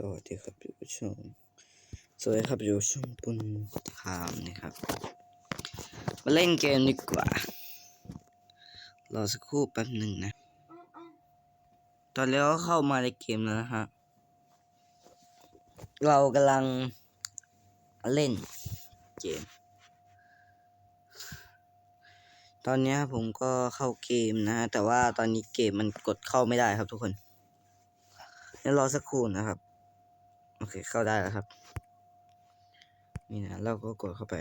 สวัสดีครับอยู่ช่องสวัสดีครับอยู่ช่องปุณทามนะครับ มาเล่นเกมดีกว่า รอสักครู่แป๊บหนึ่งนะ ตอนนี้ก็เข้ามาในเกมแล้วนะฮะ เรากำลังเล่นเกม ตอนนี้ผมก็เข้าเกมนะฮะแต่ว่าตอนนี้เกมมันกดเข้าไม่ได้ครับทุกคนเดี๋ยวรอสักครู่นะครับ โอเคเข้าได้แล้วครับ นี่นะเราก็กดเข้าไป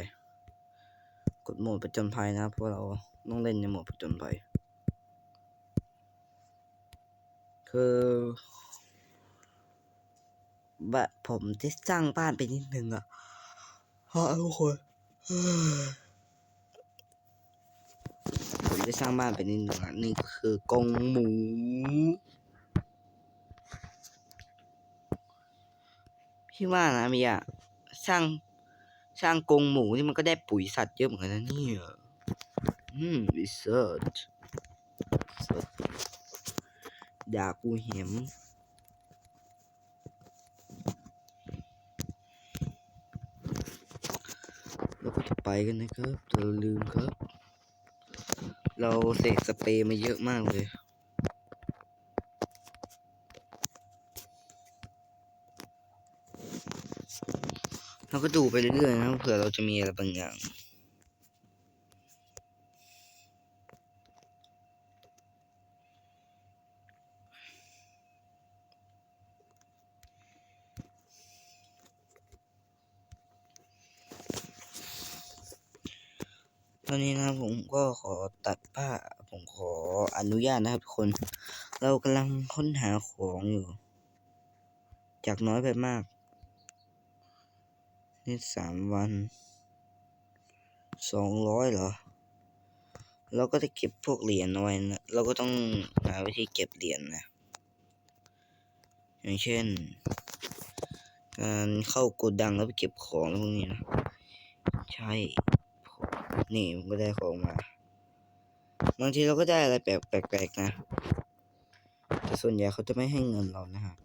กดโหมดประจนภัยนะ เพราะเราต้องเล่นในโหมดประจนภัย คือแบบผมจะสร้างบ้านไปนิดนึงอะฮะทุกคนผมจะสร้างบ้านไปนิดนึงอะนี่คือกรงหมู พี่ว่านะมียสร้างสร้างกรงหมูนี่มันก็ได้ปุ๋ยสัตว์เยอะเหมือนกันนะเนี่ย อืมรีเสิร์ชด่ากูเห็มเราก็จะไปกันนะครับแต่เราลืมครับ เราเสกสเปรย์มาเยอะมากเลย เราก็ดูไปเรื่อยๆนะเผื่อเราจะมีอะไรบางอย่างตอนนี้นะครับผมก็ขอตัดผ้าผมขออนุญาตนะครับทุกคน เรากำลังค้นหาของอยู่ จากน้อยไปมาก นี่สามวันสองร้อยเหรอ เราก็จะเก็บพวกเหรียญเอาไว้นะ เราก็ต้องหาวิธีเก็บเหรียญนะอย่างเช่น การเข้าโกดังแล้วไปเก็บของพวกนี้นะ ใช่ นี่มันก็ได้ของมา บางทีเราก็ได้อะไรแปลกๆนะ แต่ส่วนใหญ่เขาจะไม่ให้เงินเรานะฮะ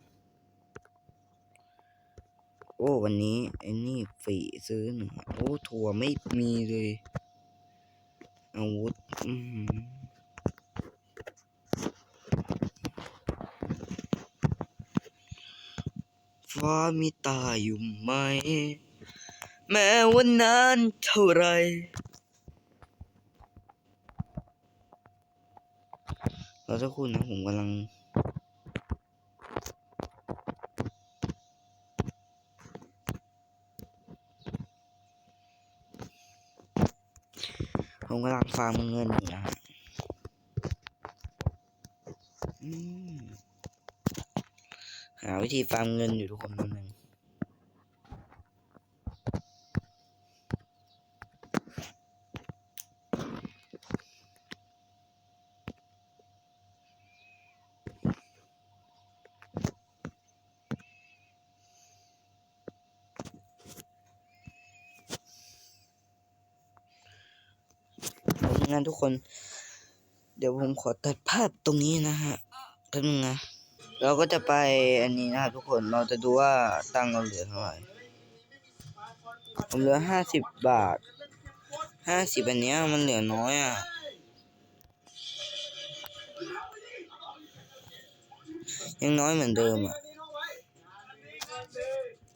อ้วันนี้ไอ้นี่ฟรีซื้อหนึ่งโอ้ถั่วไม่มีเลยอาวุธอือหือฟ้ามีตาอยู่ไหม แม้วันนั้นเท่าไร เราจะคุณนะผมกำลัง ผมกำลังฟาร์มเงินอยู่นะฮะหาวิธีฟาร์มเงินอยู่ทุกคนนิด นั่นทุกคน เดี๋ยวผมขอตัดภาพตรงนี้นะฮะแป๊บนึงนะเราก็จะไปอันนี้นะครับทุกคนเราจะดูว่าตังค์เราเหลือเท่าไหร่ผมเหลือห้าสิบบาทห้าสิบอันเนี้ยมันเหลือน้อยอะยังน้อยเหมือนเดิมอะแ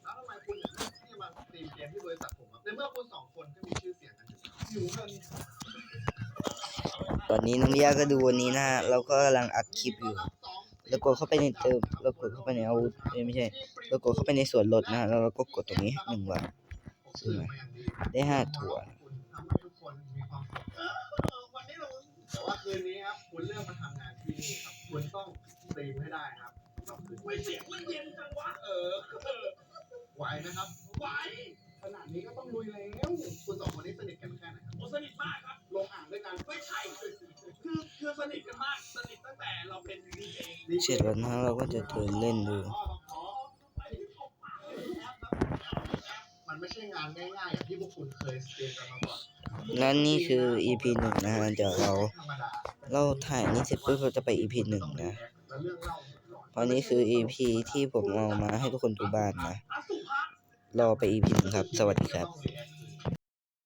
ล้วทำไมคุณถึงที่มาตีเกมที่บริษัทผมอะในเมื่อคุณสองคนก็มีชื่อเสียงกันอยู่อยู่เงิน ตอนนี้น้องยาก็ดูวันนี้นะฮะเราก็กำลังอัดคลิปอยู่ แล้วกดเข้าไปในเติมแล้วกดเข้าไปในอาวุธเอ้ยไม่ใช่แล้วกดเข้าไปในส่วนลดนะฮะแล้วเราก็กดตรงนี้หนึ่งบาทซื้อได้ห้าถั่วแต่ว่าคืนนี้ครับคุณเลือกมาทำงานที่นี่ครับคุณต้องสตรีมให้ได้ครับไม่เสียงมันเย็นจังวะเออเออไหวนะครับไหวขนาดนี้ก็ต้องลุยแล้วคุณสองคนนี้สนิทกันแค่ไหนครับสนิทมากครับลงอ่างด้วยกันไม่ใช่คือ คือสนิทกันมากสนิทตั้งแต่เราเป็นดีเจเสร็จแล้วนะเราก็จะเดินเล่นดูมันไม่ใช่งานง่ายๆอย่างที่พวกคุณเคยสตรีมกันมาก่อนและนี่คือ EP หนึ่งนะฮะเดี๋ยวเราธรรมดาเราถ่ายนี่เสร็จปุ๊บเราจะไป EP หนึ่งนะตแล้วเรื่องเล่าหลอนวันนี้คือ EP ที่ผมเอามาให้ทุกคนดูบ้านนะอสุภะรอไป EP หนึ่งครับ สวัสดีครับต้อง react